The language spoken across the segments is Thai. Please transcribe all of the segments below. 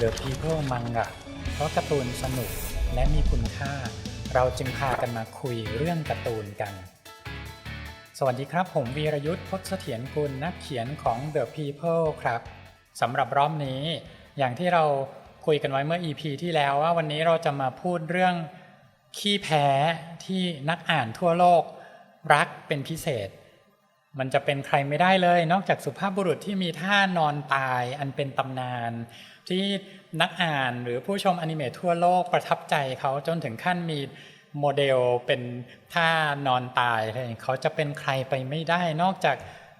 The People Manga เพราะการ์ตูนสนุกและมีคุณค่า เราจึงพากันมาคุยเรื่องการ์ตูนกัน สวัสดีครับ ผมวีรยุทธ์พจน์เสถียรกุลนักเขียนของ The People ครับสำหรับรอบนี้ อย่างที่เราคุยกันไว้เมื่อ EP ที่แล้วว่าวันนี้เราจะมาพูดเรื่องขี้แพ้ที่นักอ่านทั่วโลกรักเป็นพิเศษ มันจะเป็นใครไม่ได้เลย นอกจากสุภาพบุรุษที่มีท่านอนตายอันเป็นตำนาน ที่นักอ่านหรือผู้ชมอนิเมะทั่วโลกประทับใจเขาจนถึงขั้นมีโมเดลเป็นท่านอนตายเขาจะเป็นใครไปไม่ได้ นอกจาก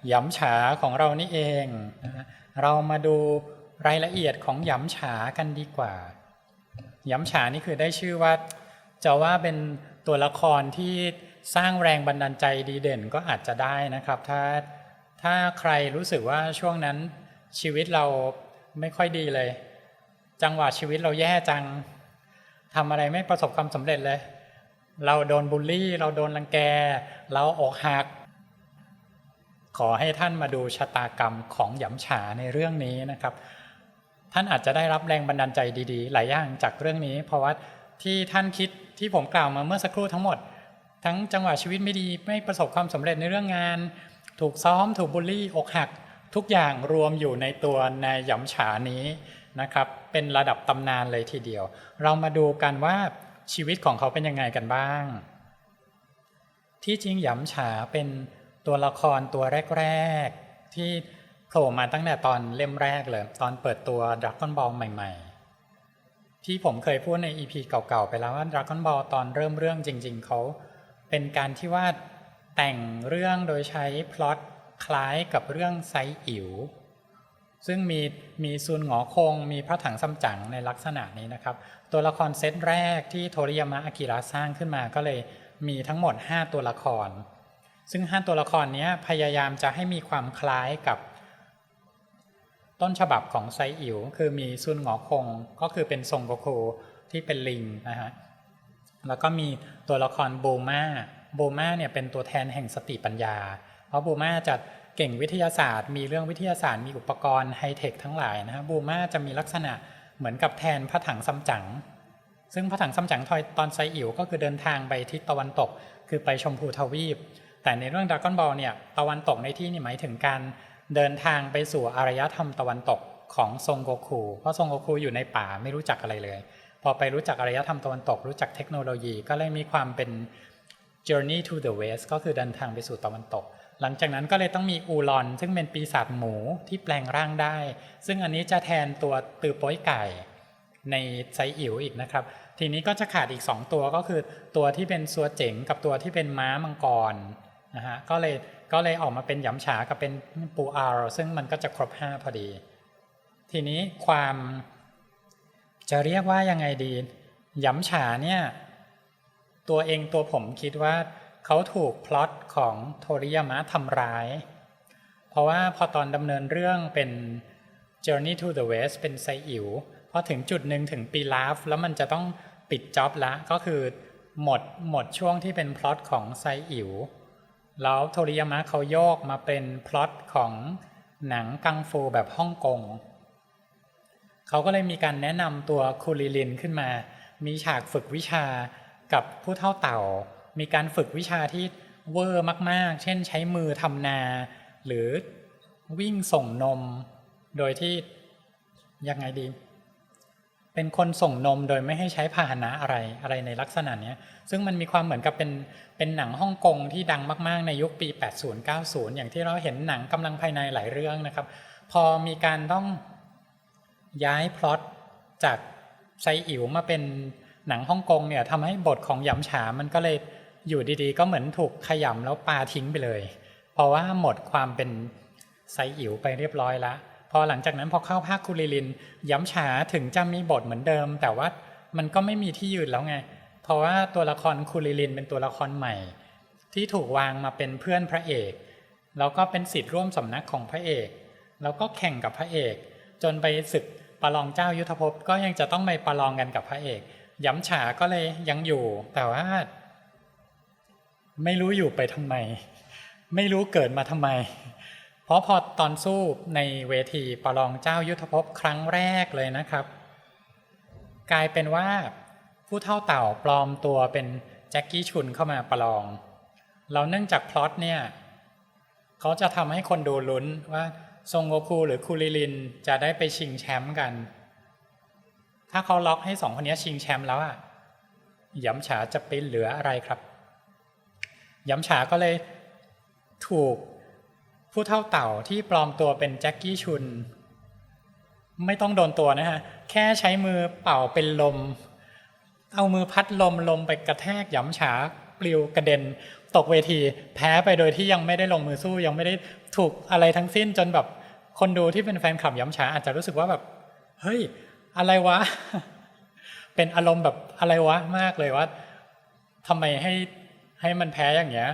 หยำฉาของเรานี่เอง เรามาดูรายละเอียดของหยำฉากันดีกว่าหยำฉานี่คือได้ชื่อว่าจะว่าเป็นตัวละครที่ สร้างแรงบันดาลใจดีเด่นก็อาจจะได้นะครับ ถ้าถ้าใครรู้สึกว่าช่วงนั้นชีวิตเราไม่ค่อยดีเลย จังหวะชีวิตเราแย่จังทำอะไรไม่ประสบความสำเร็จเลย เราโดนบูลลี่ เราโดนรังแก เราอกหัก ขอให้ท่านมาดูชะตากรรมของหยำฉาในเรื่องนี้นะครับ ท่านอาจจะได้รับแรงบันดาลใจดี ๆ หลายอย่างจากเรื่องนี้ เพราะว่าที่ท่านคิดที่ผมกล่าวมาเมื่อสักครู่ทั้งหมด ทั้งจังหวะชีวิตไม่ดีไม่ประสบความสำเร็จในเรื่องงาน ถูกซ้อมถูกบูลลี่อกหัก ทุกอย่างรวมอยู่ในตัวในหยำฉานี้นะครับ เป็นระดับตำนานเลยทีเดียว เรามาดูกันว่าชีวิตของเขาเป็นยังไงกันบ้าง ที่จริงหยำฉาเป็นตัวละครตัวแรก ๆ ที่โผล่มาตั้งแต่ตอนเล่มแรกเลย ตอนเปิดตัว Dragon Ball ใหม่ ๆ ที่ผมเคยพูดใน EP เก่าๆไปแล้วว่า Dragon Ball ตอนเริ่มเรื่องจริง ๆเขา เป็นการที่ว่าแต่งเรื่องโดยใช้พล็อตคล้ายกับเรื่องไซอิ๋วซึ่งมีมีซุนหงอคง มีพระถังซัมจั๋งในลักษณะนี้นะครับ ตัวละครเซตแรกที่โทริยามะอากิระสร้างขึ้นมาก็เลยมีทั้งหมด 5 ตัวละคร ซึ่ง 5 ตัวละครนี้พยายามจะให้มีความคล้ายกับต้นฉบับของไซอิ๋วคือมีซุนหงอคง ก็คือเป็นทรงโกคูที่เป็นลิงนะฮะ แล้วก็มีตัวละครโบมาโบมาเนี่ยเป็นตัวแทนแห่งสติปัญญา เพราะโบมาจะเก่งวิทยาศาสตร์ มีเรื่องวิทยาศาสตร์มีอุปกรณ์ไฮเทคทั้งหลายนะฮะโบมาจะมีลักษณะเหมือนกับแทนพระถังซัมจั๋งซึ่งพระถังซัมจั๋งทอยตอนไซอิ๋วก็คือเดินทางไปทิศตะวันตก คือไปชมพูทวีป แต่ในเรื่องดราก้อนบอลเนี่ยตะวันตกในที่นี่หมายถึงการเดินทางไปสู่อารยธรรมตะวันตกของทรงโกคูเพราะทรงโกคูอยู่ในป่าไม่รู้จักอะไรเลย พอไปรู้จักอารยธรรมตะวันตก รู้จักเทคโนโลยี ก็เลยมีความเป็น journey to the west ก็คือเดินทางไปสู่ตะวันตก หลังจากนั้นก็เลยต้องมีอูลอน ซึ่งเป็นปีศาจหมูที่แปลงร่างได้ ซึ่งอันนี้จะแทนตัวตือป้อยไก่ในไซอิ๋วอีกนะครับ ทีนี้ก็จะขาดอีก 2 ตัวก็คือตัวที่เป็นซัวเจ๋งกับตัวที่เป็นม้ามังกรนะฮะก็เลยก็เลยออกมาเป็นหยำฉากับเป็นปูอารซึ่งมันก็จะครบ 5 พอดี ทีนี้ความ จะเรียกว่ายังไงดีหยำฉาเนี่ย ตัวเองตัวผมคิดว่าเขาถูกพล็อตของโทริยามะทำร้าย เพราะว่าพอตอนดำเนินเรื่องเป็น Journey to the West เป็นไซอิ๋วพอถึงจุดหนึ่งถึงปีลาฟแล้วมันจะต้องปิดจ็อบละก็คือหมดหมดช่วงที่เป็นพล็อตของไซอิ๋วแล้วโทริยามะเขาโยกมาเป็นพล็อตของหนังกังฟูแบบฮ่องกง เขาก็เลยมีการแนะนำตัวคูริลินขึ้นมา มีฉากฝึกวิชากับผู้เท่าเต่า มีการฝึกวิชาที่เวอร์มาก ๆ เช่นใช้มือทำนา หรือวิ่งส่งนม โดยที่ยังไงดี เป็นคนส่งนมโดยไม่ให้ใช้พาหนะอะไรอะไรในลักษณะนี้ซึ่งมันมีความเหมือนกับเป็นเป็นหนังฮ่องกงที่ดังมาก ๆ ในยุคปี 80-90 อย่างที่เราเห็นหนังกำลังภายในหลายเรื่องนะครับ พอมีการต้อง ย้ายพล็อตจากไซอิ๋วมาเป็นหนังฮ่องกงเนี่ยทำให้บทของหยำฉามันก็เลยอยู่ดีๆ ก็เหมือนถูกขยำแล้วปาทิ้งไปเลย เพราะว่าหมดความเป็นไซอิ๋วไปเรียบร้อยล้วพอหลังจากนั้นพอเข้าภาคคุริลินย้ำฉาถึงจะมีบทเหมือนเดิม แต่ว่ามันก็ไม่มีที่ยืนแล้วไง เพราะว่าตัวละครคุริลินเป็นตัวละครใหม่ ที่ถูกวางมาเป็นเพื่อนพระเอกแล้วก็เป็นสิทธิ์ร่วมสำนักของพระเอก แล้วก็แข่งกับพระเอก จนไปศึก ประลองเจ้ายุทธภพก็ยังจะต้องไปประลองกันกับพระเอกย้ำฉาก็เลยยังอยู่ แต่ว่า ไม่รู้อยู่ไปทำไม ไม่รู้เกิดมาทำไม เพราะพอตอนสู้ในเวทีประลองเจ้ายุทธภพครั้งแรกเลยนะครับ กลายเป็นว่าผู้เท่าเต่าปลอมตัวเป็นแจ็คกี้ชุนเข้ามาประลองแล้วเนื่องจากพล็อตเนี่ยเขาจะทำให้คนดูลุ้นว่า ซงโกคูหรือคูริลินจะได้ไปชิงแชมป์กัน ถ้าเขาล็อกให้สองคนนี้ชิงแชมป์แล้วอะยำฉาจะไปเหลืออะไรครับยำฉาก็เลยถูกผู้เท่าเต่าที่ปลอมตัวเป็นแจ็คกี้ชุน ไม่ต้องโดนตัวนะฮะ แค่ใช้มือเป่าเป็นลม เอามือพัดลมลมไปกระแทกยำฉาปลิวกระเด็น ตกเวที แพ้ไปโดยที่ยังไม่ได้ลงมือสู้ยังไม่ได้ถูกอะไรทั้งสิ้นจนแบบคนดูที่เป็นแฟนคลับหยำฉาอาจจะรู้สึกว่าแบบเฮ้ยอะไรวะ เป็นอารมณ์แบบอะไรวะมากเลยว่าทำไมให้ให้มันแพ้อย่างเงี้ย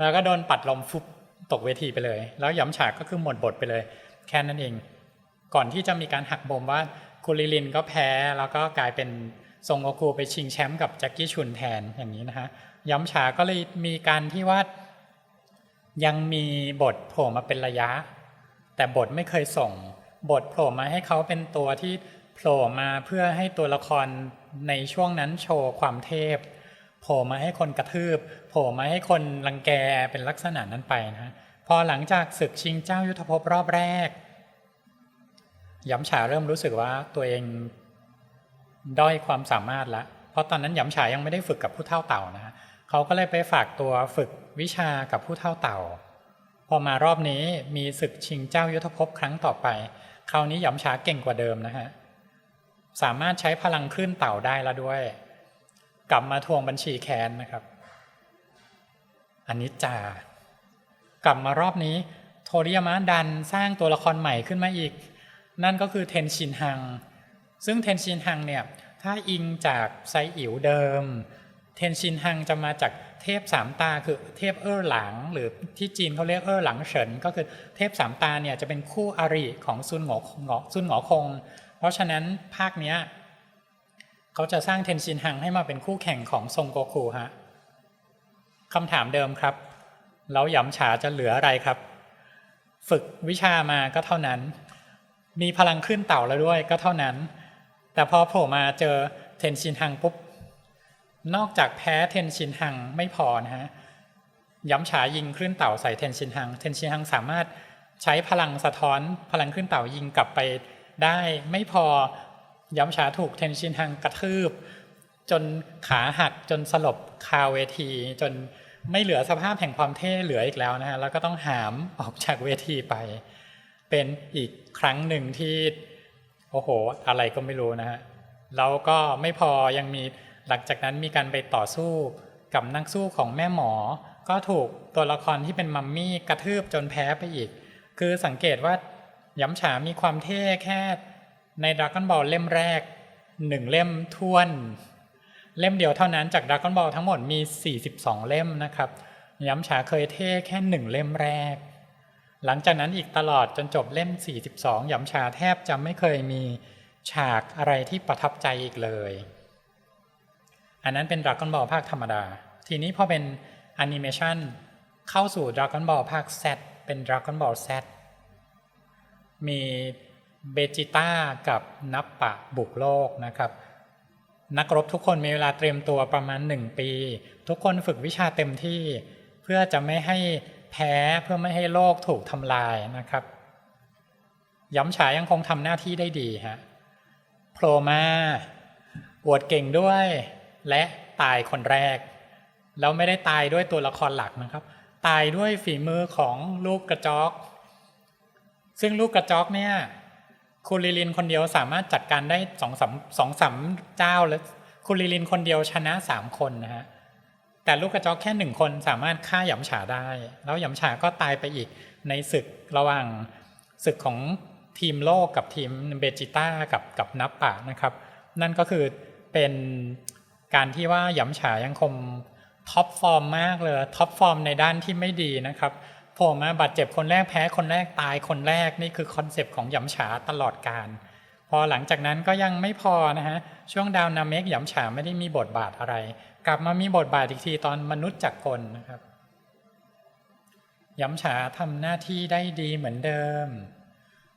แล้วก็โดนปัดลมฟุบตกเวทีไปเลย แล้วหยำฉาก็คือหมดบทไปเลย แค่นั้นเอง ก่อนที่จะมีการหักบมว่าคุริลินก็แพ้แล้วก็กลายเป็น ทรงโอคูไปชิงแชมป์กับแจ็คกี้ชุนแทนอย่างนี้นะฮะย้ำฉาก็เลยมีการที่ว่ายังมีบทโผล่มาเป็นระยะ แต่บทไม่เคยส่ง บทโผล่มาให้เขาเป็นตัวที่โผล่มาเพื่อให้ตัวละครในช่วงนั้นโชว์ความเทพโผล่มาให้คนกระทืบโผล่มาให้คนรังแกเป็นลักษณะนั้นไปนะฮะพอหลังจากศึกชิงเจ้ายุทธภพรอบแรกย้ำฉาเริ่มรู้สึกว่าตัวเอง ด้อยความสามารถละ เพราะตอนนั้นหยำฉายังไม่ได้ฝึกกับผู้เท่าเต่านะเขาก็เลยไปฝากตัวฝึกวิชากับผู้เท่าเต่า พอมารอบนี้มีศึกชิงเจ้ายุทธภพครั้งต่อไป คราวนี้หยำฉาเก่งกว่าเดิมนะฮะ สามารถใช้พลังคลื่นเต่าได้แล้วด้วย กลับมาทวงบัญชีแค้นนะครับ อันนี้จ่ากลับมารอบนี้ โทริยามะดันสร้างตัวละครใหม่ขึ้นมาอีก นั่นก็คือเทนชินฮัง ซึ่งเทนชินฮังเนี่ยถ้าอิงจากไซอิ๋วเดิม เทนชินฮังจะมาจากเทพสามตาคือเทพเอ้อหลัง หรือที่จีนเขาเรียกเอ้อหลังเฉิน ก็คือเทพสามตาเนี่ยจะเป็นคู่อริของซุนหงอหงอซุนหงอคง เพราะฉะนั้นภาคเนี้ยเขาจะสร้างเทนชินฮังให้มาเป็นคู่แข่งของซงโกคูฮะคำถามเดิมครับ แล้วหยำฉาจะเหลืออะไรครับ ฝึกวิชามาก็เท่านั้น มีพลังขึ้นเต่าแล้วด้วยก็เท่านั้น แต่พอโผล่มาเจอเทนชินฮังปุ๊บ นอกจากแพ้เทนชินฮังไม่พอนะฮะย้ำฉายิงคลื่นเต่าใส่เทนชินฮัง เทนชินฮังสามารถใช้พลังสะท้อนพลังคลื่นเต่ายิงกลับไปได้ไม่พอย้ำฉาถูกเทนชินฮังกระทืบ จนขาหักจนสลบคาเวที จนไม่เหลือสภาพแห่งความเท่เหลืออีกแล้วนะฮะแล้วก็ต้องหามออกจากเวทีไป เป็นอีกครั้งหนึ่งที่ โอ้โห อะไรก็ไม่รู้นะฮะแล้วก็ไม่พอยังมีหลังจากนั้นมีการไปต่อสู้กับนักสู้ของแม่หมอ ก็ถูกตัวละครที่เป็นมัมมี่กระทืบจนแพ้ไปอีก คือสังเกตว่าย้ำฉามีความเท่แค่ในดราก้อนบอลเล่มแรกหนึ่งเล่มท้วน เล่มเดียวเท่านั้นจากดราก้อนบอลทั้งหมดมี 42 เล่มนะครับ ย้ำฉาเคยเท่แค่หนึ่งเล่มแรก หลังจากนั้นอีกตลอดจนจบเล่ม 42หยำชาแทบจะไม่เคยมีฉากอะไรที่ประทับใจอีกเลย อันนั้นเป็น Dragon Ball ภาคธรรมดา ทีนี้พอเป็นแอนิเมชันเข้าสู่ Dragon Ball ภาค Z เป็น Dragon Ball Z มีเบจิต้ากับนับปะบุกโลกนะครับ นักรบทุกคนมีเวลาเตรียมตัวประมาณ 1 ปี ทุกคนฝึกวิชาเต็มที่เพื่อจะไม่ให้ แพ้เพื่อไม่ให้โลกถูกทำลายนะครับ ย้ำฉายยังคงทำหน้าที่ได้ดีฮะโผล่มาอวดเก่งด้วย และตายคนแรก แล้วไม่ได้ตายด้วยตัวละครหลักนะครับ ตายด้วยฝีมือของลูกกระจอก ซึ่งลูกกระจอกเนี่ยคูริลินคนเดียวสามารถจัดการได้สองสามสองสามเจ้าแล้วคูริลินคนเดียวชนะสามคนนะฮะ แต่ลูกกระจอกแค่หนึ่งคนสามารถฆ่าหยำฉาได้ แล้วหยำฉาก็ตายไปอีกในศึกระหว่างศึกของทีมโลกกับทีมเบจิต้ากับกับนับปะนะครับ นั่นก็คือเป็นการที่ว่าหยำฉายังคงท็อปฟอร์มมากเลยท็อปฟอร์มในด้านที่ไม่ดีนะครับโผล่มาบาดเจ็บคนแรกแพ้คนแรกตายคนแรกนี่คือคอนเซปต์ของหยำฉาตลอดการ พอหลังจากนั้นก็ยังไม่พอนะฮะช่วงดาวนาเมกหยำฉาไม่ได้มีบทบาทอะไร กลับมามีบทบาทอีกทีตอนมนุษย์จักรกลนะครับยำฉาทำหน้าที่ได้ดีเหมือนเดิม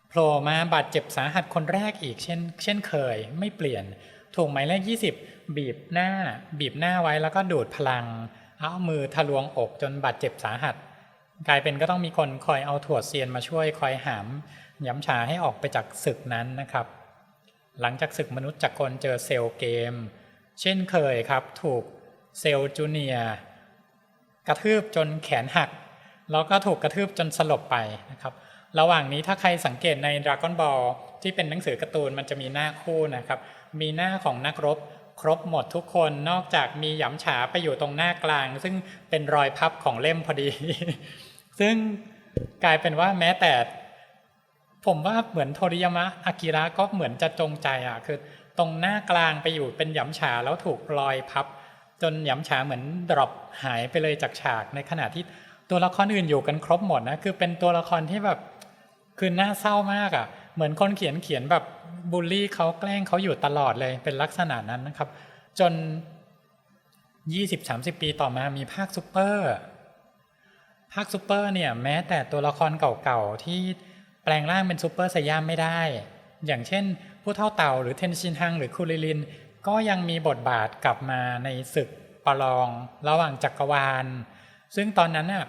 โผล่มาบาดเจ็บสาหัสคนแรกอีกเช่น เช่นเคยไม่เปลี่ยนถูกหมายเลข20 บีบหน้า บีบหน้าไว้แล้วก็ดูดพลัง เอามือทะลวงอกจนบาดเจ็บสาหัส กลายเป็นก็ต้องมีคนคอยเอาถั่วเซียนมาช่วยคอยหามย้ำฉาให้ออกไปจากศึกนั้นนะครับ หลังจากศึกมนุษย์จักรกลเจอเซลเกม เช่นเคยครับถูกเซลล์จูเนียกระทืบจนแขนหัก แล้วก็ถูกกระทืบจนสลบไปนะครับระหว่างนี้ถ้าใครสังเกตใน Dragon Ball ที่เป็นหนังสือการ์ตูนมันจะมีหน้าคู่นะครับ มีหน้าของนักรบครบหมดทุกคนนอกจากมีหยำฉาไปอยู่ตรงหน้ากลาง ซึ่งเป็นรอยพับของเล่มพอดี ซึ่งกลายเป็นว่าแม้แต่ ผมว่าเหมือนโทริยามะอากิระก็เหมือนจะจงใจอะคือ ตรงหน้ากลางไปอยู่เป็นหยำฉาแล้วถูกรอยพับ จนหยำฉาเหมือนดรอปหายไปเลยจากฉากในขณะที่ตัวละครอื่นอยู่กันครบหมดนะคือเป็นตัวละครที่แบบคือน่าเศร้ามากอะ เหมือนคนเขียนเขียนแบบบูลลี่เขาแกล้งเขาอยู่ตลอดเลยเป็นลักษณะนั้นนะครับ จน 20-30 ปีต่อมามีภาคซูเปอร์ภาคซูเปอร์เนี่ยแม้แต่ตัวละครเก่าๆที่แปลงร่างเป็นซูเปอร์ไซย่าไม่ได้ อย่างเช่น ผู้เท่าเต่าหรือเทนชินฮังหรือคูริลิน ก็ยังมีบทบาทกลับมาในศึกประลองระหว่างจักรวาล ซึ่งตอนนั้นน่ะ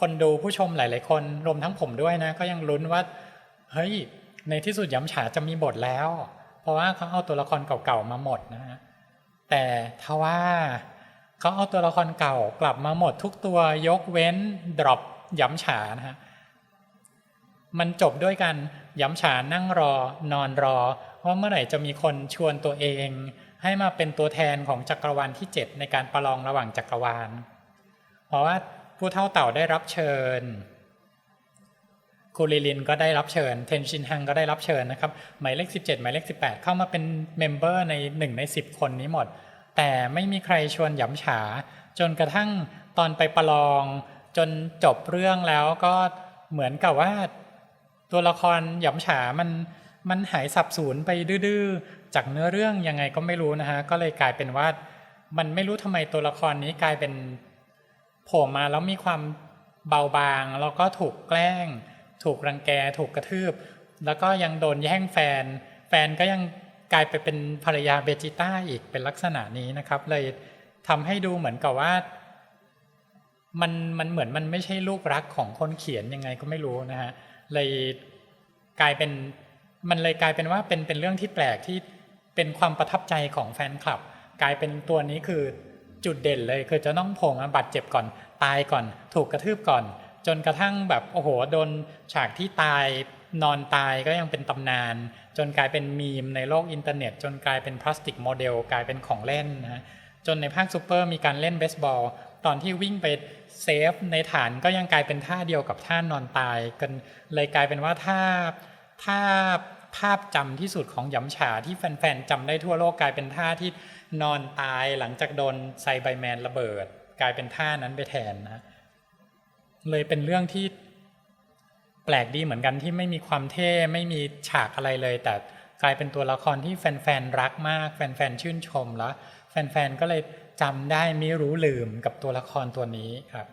คนดูผู้ชมหลาย ๆ คนรวมทั้งผมด้วยนะ ก็ยังลุ้นว่าเฮ้ยในที่สุดย้ำฉาจะมีบทแล้ว เพราะว่าเขาเอาตัวละครเก่าๆมาหมดนะฮะแต่ทว่าเขาเอาตัวละครเก่ากลับมาหมดทุกตัวยกเว้นดรอปย้ำฉานะฮะ มันจบด้วยกันย้ำฉานั่งรอนอนรอว่าเมื่อไหร่จะมีคนชวนตัวเอง ให้มาเป็นตัวแทนของจักรวาลที่ 7 ในการประลองระหว่างจักรวาล เพราะว่าผู้เท่าเต่าได้รับเชิญคูริลินก็ได้รับเชิญเทนชินฮังก็ได้รับเชิญนะครับหมายเลข 17 หมายเลข 18 เข้ามาเป็นเมมเบอร์ใน 1 ใน 10 คนนี้หมด แต่ไม่มีใครชวนหยำฉา จนกระทั่งตอนไปประลอง จนจบเรื่องแล้วก็เหมือนกับว่า ตัวละครหยำฉามันมันหายสับสูญไปดื้อๆจากเนื้อเรื่องยังไงก็ไม่รู้นะฮะก็เลยกลายเป็นว่า มันไม่รู้ทำไมตัวละครนี้กลายเป็นโผล่มาแล้วมีความเบาบางแล้วก็ถูกแกล้ง ถูกรังแก ถูกกระทืบ แล้วก็ยังโดนแย่งแฟน แฟนก็ยังกลายไปเป็นภรรยาเบจิต้าอีกเป็นลักษณะนี้นะครับ เลยทำให้ดูเหมือนกับว่า มันมันเหมือนมันไม่ใช่ลูกรักของคนเขียนยังไงก็ไม่รู้นะฮะ เลยกลายเป็นมันเลยกลายเป็นว่าเป็นเป็นเรื่องที่แปลกที่เป็นความประทับใจของแฟนคลับ กลายเป็นตัวนี้คือจุดเด่นเลยคือจะต้องโผล่มาบาดเจ็บก่อน ตายก่อน ถูกกระทืบก่อน จนกระทั่งแบบโอ้โหโดนฉากที่ตายนอนตายก็ยังเป็นตำนาน จนกลายเป็นมีมในโลกอินเทอร์เน็ต จนกลายเป็นพลาสติกโมเดล กลายเป็นของเล่นนะฮะจนในภาคซูเปอร์มีการเล่นเบสบอล ตอนที่วิ่งไปเซฟในฐานก็ยังกลายเป็นท่าเดียวกับท่านอนตายกันเลยกลายเป็นว่าถ้าถ้าภาพจำที่สุดของหยำฉาที่แฟนๆจำได้ทั่วโลกกลายเป็นท่าที่นอนตายหลังจากโดนไซไบแมนระเบิด กลายเป็นท่านั้นไปแทนนะเลยเป็นเรื่องที่แปลกดีเหมือนกันที่ไม่มีความเท่ไม่มีฉากอะไรเลย แต่กลายเป็นตัวละครที่แฟนๆรักมาก แฟนๆชื่นชมแล้ว แฟนๆก็เลย จำได้ไม่รู้ลืมกับตัวละครตัวนี้ครับ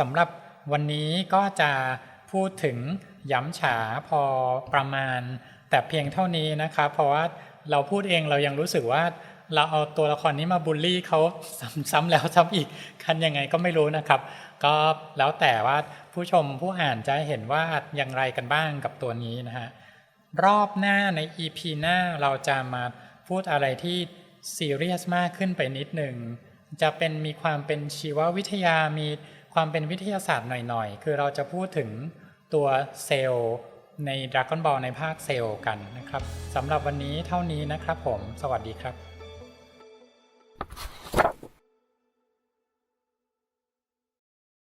สำหรับวันนี้ก็จะพูดถึงย้ำฉาพอประมาณ แต่เพียงเท่านี้นะครับ เพราะว่าเราพูดเองเรายังรู้สึกว่าเราเอาตัวละครนี้มาบูลลี่เขาซ้ำแล้วซ้ำอีกคันยังไงก็ไม่รู้นะครับ ก็แล้วแต่ว่าผู้ชมผู้อ่านจะเห็นว่าอย่างไรกันบ้างกับตัวนี้นะฮะรอบหน้าใน EP หน้าเราจะมาพูดอะไรที่ ซีเรียสมากขึ้นไปนิดหนึ่งจะเป็นมีความเป็นชีววิทยามีความเป็นวิทยาศาสตร์หน่อยๆ คือเราจะพูดถึงตัวเซลล์ใน Dragon Ball ในภาคเซลล์กันนะครับสำหรับวันนี้เท่านี้นะครับผม สวัสดีครับ